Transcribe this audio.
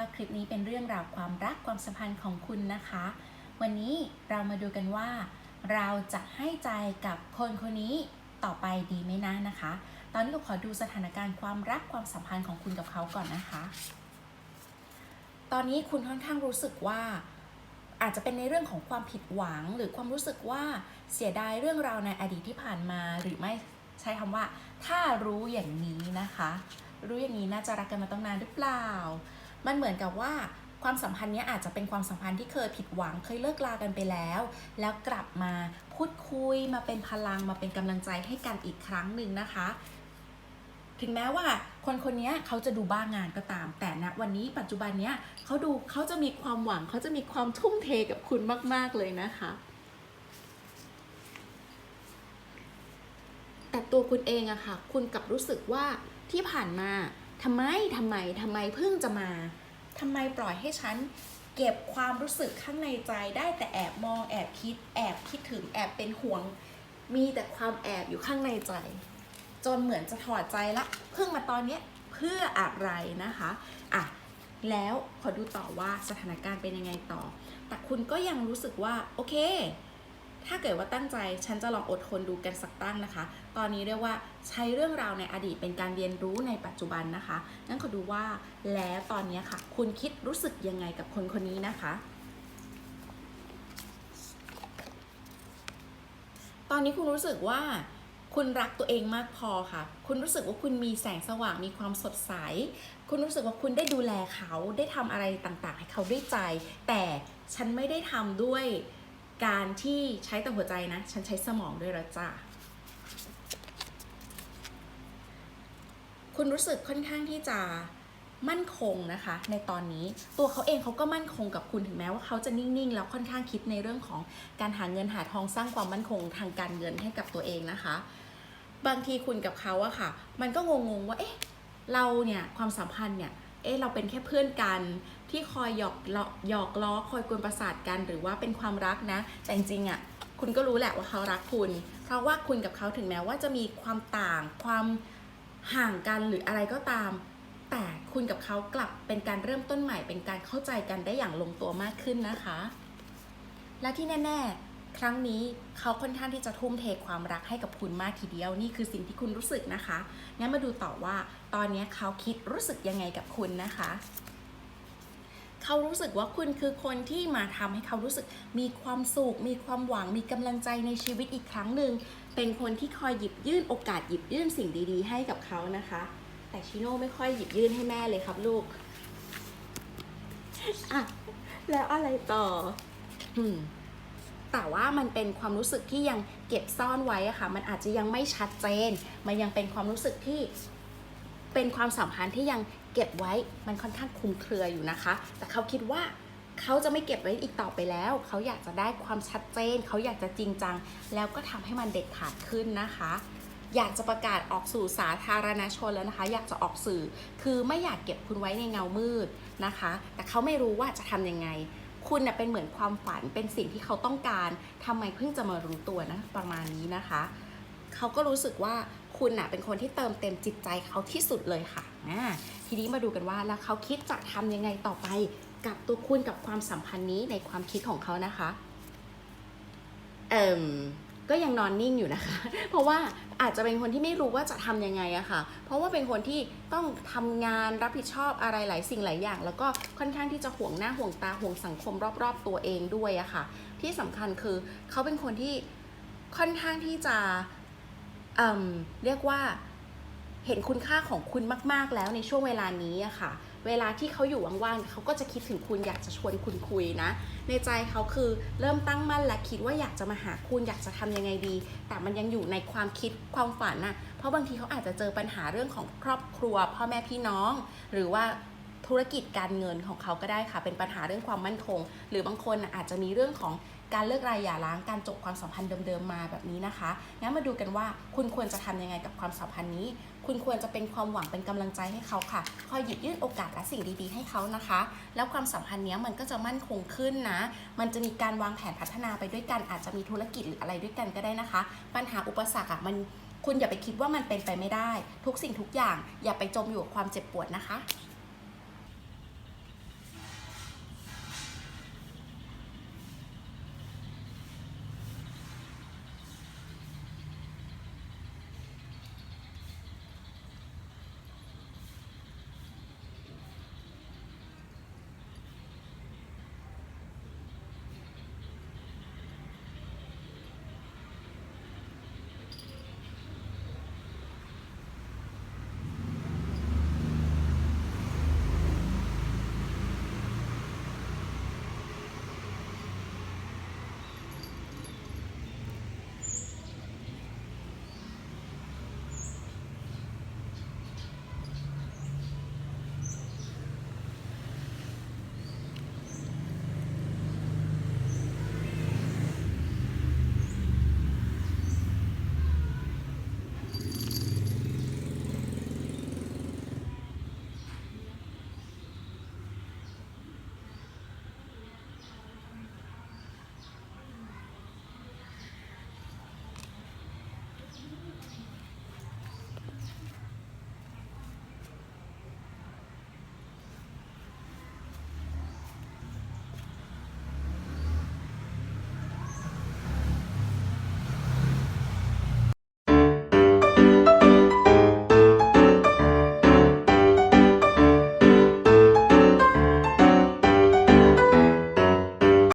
าคลิปนี้เป็นเรื่องราวความรักความสัมพันธ์ของคุณนะคะ วันนี้เรามาดูกันว่า เราจะให้ใจกับคนคนนี้ต่อไปดีไหมนะนะคะ ตอนนี้เราขอดูสถานการณ์ความรักความสัมพันธ์ของคุณกับเขาก่อนนะคะ ตอนนี้คุณค่อนข้างรู้สึกว่าอาจจะเป็นในเรื่องของความผิดหวัง หรือความรู้สึกว่าเสียดายเรื่องราวในอดีตที่ผ่านมา หรือไม่ใช้คำว่า ถ้ารู้อย่างนี้นะคะ รู้อย่างนี้น่าจะรักกันมาตั้งนานหรือเปล่า มันเหมือนกับว่าความสัมพันธ์เนี้ยอาจจะเป็นความสัมพันธ์ที่เคยผิดหวังเคยเลิกลากันไปแล้ว แล้วกลับมาพูดคุยมาเป็นพลังมาเป็นกำลังใจให้กันอีกครั้งหนึ่งนะคะ ถึงแม้ว่าคนคนนี้เขาจะดูบ้างงานก็ตาม แต่ณวันนี้ปัจจุบันเนี้ยเขาดูเขาจะมีความหวังเขาจะมีความทุ่มเทกับคุณมาก ๆเลยนะคะ แต่ตัวคุณเองอะค่ะ คุณกลับรู้สึกว่าที่ผ่านมา ทำไมทำไมทำไมเพิ่งจะมาทำไมปล่อยให้ฉันเก็บความรู้สึกข้างในใจได้แต่แอบมองแอบคิด แอบคิดถึงแอบเป็นห่วง มีแต่ความแอบอยู่ข้างในใจ จนเหมือนจะถอดใจละ เพิ่งมาตอนเนี้ยเพื่ออะไรนะคะอะแล้วขอดูต่อว่าสถานการณ์เป็นยังไงต่อ แต่คุณก็ยังรู้สึกว่าโอเค ถ้าเกิดว่าตั้งใจฉันจะลองอดทนดูกันสักตั้งนะคะ ตอนนี้เรียกว่าใช้เรื่องราวในอดีตเป็นการเรียนรู้ในปัจจุบันนะคะ งั้นขอดูว่าแล้วตอนนี้ค่ะ คุณคิดรู้สึกยังไงกับคนคนนี้นะคะตอนนี้คุณรู้สึกว่าคุณรักตัวเองมากพอค่ะ คุณรู้สึกว่าคุณมีแสงสว่างมีความสดใส คุณรู้สึกว่าคุณได้ดูแลเขาได้ทำอะไรต่างๆ ให้เขาด้วยใจ แต่ฉันไม่ได้ทำด้วย การที่ใช้แต่หัวใจนะ ฉันใช้สมองด้วยละจ้าคุณรู้สึกค่อนข้างที่จะมั่นคงนะคะ ในตอนนี้ตัวเขาเองเขาก็มั่นคงกับคุณถึงแม้ว่าเขาจะนิ่ง ๆ แล้วค่อนข้างคิดในเรื่องของการหาเงินหาทองสร้างความมั่นคงทางการเงินให้กับตัวเองนะคะ บางทีคุณกับเขาอะค่ะ มันก็งง ๆ ว่าเอ๊ะเราเนี่ยความสัมพันธ์เนี่ยเอ๊ะเราเป็นแค่เพื่อนกัน ที่คอยหยอกล้อหยอกล้อคอยกวนประสาทกันหรือว่าเป็นความรักนะ แต่จริงๆอะคุณก็รู้แหละว่าเขารักคุณ เพราะว่าคุณกับเขาถึงแม้ว่าจะมีความต่างความห่างกันหรืออะไรก็ตาม แต่คุณกับเขากลับเป็นการเริ่มต้นใหม่เป็นการเข้าใจกันได้อย่างลงตัวมากขึ้นนะคะ และที่แน่ ๆ ครั้งนี้เขาค่อนข้างที่จะทุ่มเทความรักให้กับคุณมากทีเดียวนี่คือสิ่งที่คุณรู้สึกนะคะงั้นมาดูต่อว่า ตอนนี้เขาคิดรู้สึกยังไงกับคุณนะคะ เขารู้สึกว่าคุณคือคนที่มาทำให้เขารู้สึกมีความสุข มีความหวัง มีกำลังใจในชีวิตอีกครั้งหนึ่ง เป็นคนที่คอยหยิบยื่นโอกาสหยิบยื่นสิ่งดีๆ ให้กับเขานะคะ แต่ชิโน่ไม่ค่อยหยิบยื่นให้แม่เลยครับลูกอะแล้วอะไรต่ออืมแต่ว่ามันเป็นความรู้สึกที่ยังเก็บซ่อนไว้อะค่ะ มันอาจจะยังไม่ชัดเจน มันยังเป็นความรู้สึกที่ เป็นความสัมพันธ์ที่ยังเก็บไว้มันค่อนข้างคลุมเครืออยู่นะคะ แต่เขาคิดว่าเขาจะไม่เก็บไว้อีกต่อไปแล้ว เขาอยากจะได้ความชัดเจน เขาอยากจะจริงจัง แล้วก็ทำให้มันเด็ดขาดขึ้นนะคะ อยากจะประกาศออกสู่สาธารณชนแล้วนะคะ อยากจะออกสื่อ คือไม่อยากเก็บคุณไว้ในเงามืดนะคะ แต่เขาไม่รู้ว่าจะทำยังไง คุณเน่ยเป็นเหมือนความฝัน เป็นสิ่งที่เขาต้องการทำไมเพิ่งจะมารู้ตัวนะ ประมาณนี้นะคะ เขาก็รู้สึกว่าคุณน่ะเป็นคนที่เติมเต็มจิตใจเขาที่สุดเลยค่ะทีนี้มาดูกันว่าแล้วเขาคิดจะทำยังไงต่อไป กับตัวคุณกับความสัมพันธ์นี้ในความคิดของเขานะคะเอ่มก็ยังนอนนิ่งอยู่นะคะ เพราะว่าอาจจะเป็นคนที่ไม่รู้ว่าจะทำยังไงอะค่ะ เพราะว่าเป็นคนที่ต้องทำงานรับผิดชอบอะไรหลายสิ่งหลายอย่าง แล้วก็ค่อนข้างที่จะห่วงหน้าห่วงตาห่วงสังคมรอบ ๆ ตัวเองด้วยอะค่ะ ที่สำคัญคือเขาเป็นคนที่ค่อนข้างที่จะ เเรียกว่าเห็นคุณค่าของคุณมาก ๆแล้วในช่วงเวลานี้อะค่ะ เวลาที่เขาอยู่ว่างๆเขาก็จะคิดถึงคุณอยากจะชวนคุณคุยนะ ในใจเขาคือเริ่มตั้งมั่นและคิดว่าอยากจะมาหาคุณอยากจะทำยังไงดี แต่มันยังอยู่ในความคิดความฝันน่ะ เพราะบางทีเขาอาจจะเจอปัญหาเรื่องของครอบครัว พ่อแม่พี่น้อง หรือว่าธุรกิจการเงินของเขาก็ได้ค่ะ เป็นปัญหาเรื่องความมั่นคง หรือบางคนอาจจะมีเรื่องของ การเลิกรายหย่าร้างการจบความสัมพันธ์เดิมๆมาแบบนี้นะคะงั้นมาดูกันว่าคุณควรจะทำยังไงกับความสัมพันธ์นี้ คุณควรจะเป็นความหวังเป็นกำลังใจให้เขาค่ะ คอยหยิบยื่นโอกาสและสิ่งดีๆ ให้เขานะคะ แล้วความสัมพันธ์เนี้ยมันก็จะมั่นคงขึ้นนะ มันจะมีการวางแผนพัฒนาไปด้วยกันอาจจะมีธุรกิจหรืออะไรด้วยกันก็ได้นะคะ ปัญหาอุปสรรคอะมันคุณอย่าไปคิดว่ามันเป็นไปไม่ได้ ทุกสิ่งทุกอย่างอย่าไปจมอยู่กับความเจ็บปวดนะคะ